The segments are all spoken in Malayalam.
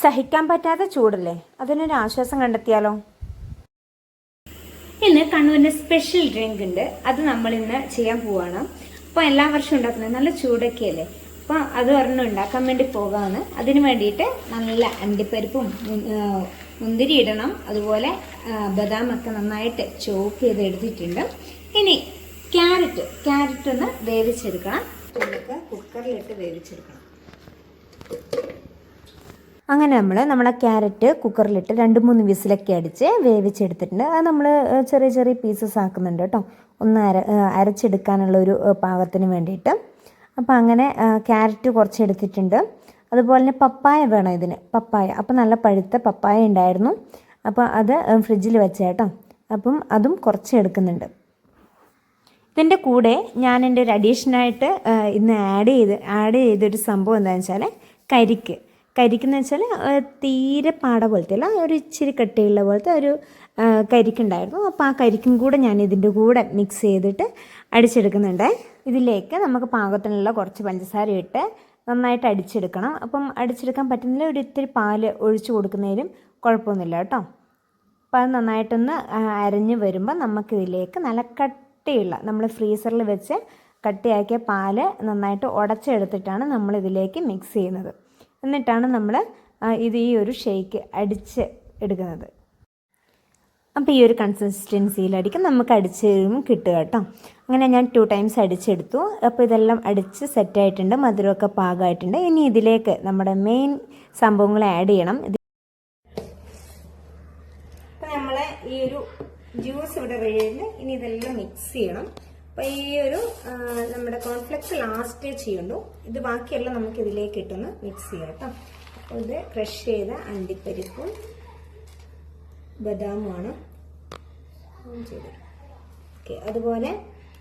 സഹിക്കാൻ പറ്റാത്ത ചൂടല്ലേ? അതിനൊരു ആശ്വാസം കണ്ടെത്തിയാലോ? ഇന്ന് കണ്ണൂരിന്റെ സ്പെഷ്യൽ ഡ്രിങ്ക് ഉണ്ട്. അത് നമ്മൾ ഇന്ന് ചെയ്യാൻ പോവാണ്. അപ്പോൾ എല്ലാ വർഷവും ഉണ്ടാക്കുന്നത് നല്ല ചൂടൊക്കെ അല്ലേ അപ്പോൾ അത് ഒരെണ്ണം ഉണ്ടാക്കാൻ വേണ്ടി പോകാമെന്ന് അതിന് വേണ്ടിയിട്ട് നല്ല അണ്ടിപ്പരിപ്പും മുന്തിരി ഇടണം. അതുപോലെ ബദാം ബദാമൊക്കെ നന്നായിട്ട് ചോപ്പ് ചെയ്ത് എടുത്തിട്ടുണ്ട്. ഇനി ക്യാരറ്റ്. ക്യാരറ്റ് ഒന്ന് വേവിച്ചെടുക്കണം. കുക്കറിലിട്ട് വേവിച്ചെടുക്കണം. അങ്ങനെ നമ്മൾ നമ്മളെ ക്യാരറ്റ് കുക്കറിലിട്ട് രണ്ട് മൂന്ന് വിസിലൊക്കെ അടിച്ച് വേവിച്ചെടുത്തിട്ടുണ്ട്. അത് നമ്മൾ ചെറിയ ചെറിയ പീസസ് ആക്കുന്നുണ്ട് കേട്ടോ. ഒന്ന് അര അരച്ചെടുക്കാനുള്ള ഒരു പാകത്തിന് വേണ്ടിയിട്ട്. അപ്പോൾ അങ്ങനെ ക്യാരറ്റ് കുറച്ച് എടുത്തിട്ടുണ്ട് അതുപോലെ തന്നെ പപ്പായ വേണം ഇതിന് പപ്പായ. അപ്പോൾ നല്ല പഴുത്ത പപ്പായ ഉണ്ടായിരുന്നു. അപ്പോൾ അത് ഫ്രിഡ്ജിൽ വെച്ച കേട്ടോ. അപ്പം അതും കുറച്ച് എടുക്കുന്നുണ്ട് ഇതിന്റെ കൂടെ ഞാൻ എന്റെ ഒരു അഡീഷനായിട്ട് ഇന്ന് ആഡ് ചെയ്ത് ആഡ് ചെയ്തൊരു സംഭവം എന്താണെന്ന് വെച്ചാൽ കരിക്ക്. കരിക്കെന്ന് വെച്ചാൽ തീരെ പാട പോലത്തെ അല്ല ഒരു ഇച്ചിരി കട്ടിയുള്ള പോലത്തെ ഒരു കരിക്കുണ്ടായിരുന്നു. അപ്പോൾ ആ കരിക്കും കൂടെ ഞാൻ ഇതിന്റെ കൂടെ മിക്സ് ചെയ്തിട്ട് അടിച്ചെടുക്കുന്നുണ്ട്. ഇതിലേക്ക് നമുക്ക് പാകത്തിനുള്ള കുറച്ച് പഞ്ചസാര ഇട്ട് നന്നായിട്ട് അടിച്ചെടുക്കണം. അപ്പം അടിച്ചെടുക്കാൻ പറ്റുന്നില്ല ഒരു ഇത്തിരി പാൽ ഒഴിച്ചു കൊടുക്കുന്നതിലും കുഴപ്പമൊന്നുമില്ല കേട്ടോ. അപ്പോൾ അത് നന്നായിട്ടൊന്ന് അരഞ്ഞ് വരുമ്പോൾ നമുക്കിതിലേക്ക് നല്ല കട്ടിയുള്ള നമ്മൾ ഫ്രീസറിൽ വെച്ച് കട്ടിയാക്കിയ പാൽ നന്നായിട്ട് ഉടച്ചെടുത്തിട്ടാണ് നമ്മളിതിലേക്ക് മിക്സ് ചെയ്യുന്നത്. എന്നിട്ടാണ് നമ്മൾ ഇത് ഈ ഒരു ഷേക്ക് അടിച്ച് എടുക്കുന്നത്. അപ്പോൾ ഈ ഒരു കൺസിസ്റ്റൻസിയിലായിരിക്കും നമുക്ക് അടിച്ച് കഴിയുമ്പോൾ കിട്ടുക കേട്ടോ. അങ്ങനെ ഞാൻ ടു ടൈംസ് അടിച്ചെടുത്തു. അപ്പോൾ ഇതെല്ലാം അടിച്ച് സെറ്റായിട്ടുണ്ട് മധുരമൊക്കെ പാകമായിട്ടുണ്ട്. ഇനി ഇതിലേക്ക് നമ്മുടെ മെയിൻ സംഭവങ്ങൾ ആഡ് ചെയ്യണം. അപ്പോൾ നമ്മൾ ഈ ഒരു ജ്യൂസ് ഇവിടെ റെഡി ഇനി ഇതെല്ലാം മിക്സ് ചെയ്യണം. അപ്പോൾ ഈ ഒരു നമ്മുടെ കോൺഫ്ലെക്സ് ലാസ്റ്റ് ചെയ്യുള്ളൂ ഇത് ബാക്കിയെല്ലാം നമുക്ക് ഇതിലേക്ക് ഇട്ടൊന്ന് മിക്സ് ചെയ്യാം കേട്ടോ. അപ്പോൾ ഇത് ക്രഷ് ചെയ്ത അണ്ടിപ്പരിപ്പും ബദാമുമാണ് ഓക്കെ അതുപോലെ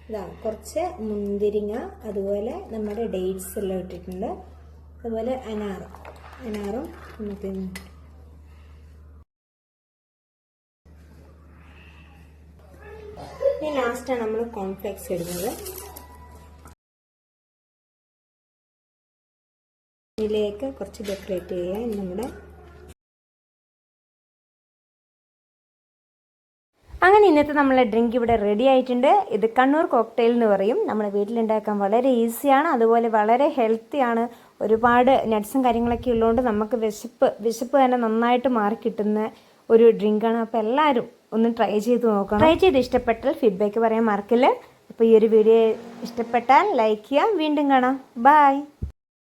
ഇതാ കുറച്ച് മുന്തിരിങ്ങ അതുപോലെ നമ്മുടെ ഡേറ്റ്സ് എല്ലാം ഇട്ടിട്ടുണ്ട്. അതുപോലെ അനാർ അനാറും നമുക്ക് ഇനി ലാസ്റ്റാണ് നമ്മൾ കോൺഫ്ലെക്സ് ഇടുന്നത്. ഇതിലേക്ക് കുറച്ച് ഡെക്കറേറ്റ് ചെയ്യുക നമ്മുടെ അങ്ങനെ ഇന്നത്തെ നമ്മളെ ഡ്രിങ്ക് ഇവിടെ റെഡി ആയിട്ടുണ്ട്. ഇത് കണ്ണൂർ കോക്ടെയിൽ എന്ന് പറയും. നമ്മുടെ വീട്ടിലുണ്ടാക്കാൻ വളരെ ഈസിയാണ് അതുപോലെ വളരെ ഹെൽത്തിയാണ് ഒരുപാട് നട്ട്സും കാര്യങ്ങളൊക്കെ ഉള്ളതുകൊണ്ട് നമുക്ക് വിശപ്പ് വിശപ്പ് തന്നെ നന്നായിട്ട് മാറി കിട്ടുന്ന ഒരു ഡ്രിങ്കാണ് അപ്പോൾ എല്ലാവരും ഒന്ന് ട്രൈ ചെയ്ത് നോക്കണം. ട്രൈ ചെയ്ത് ഇഷ്ടപ്പെട്ടാൽ ഫീഡ്ബാക്ക് പറയാൻ മറക്കില്ല. അപ്പോൾ ഈ ഒരു വീഡിയോ ഇഷ്ടപ്പെട്ടാൽ ലൈക്ക് ചെയ്യാം. വീണ്ടും കാണാം. ബൈ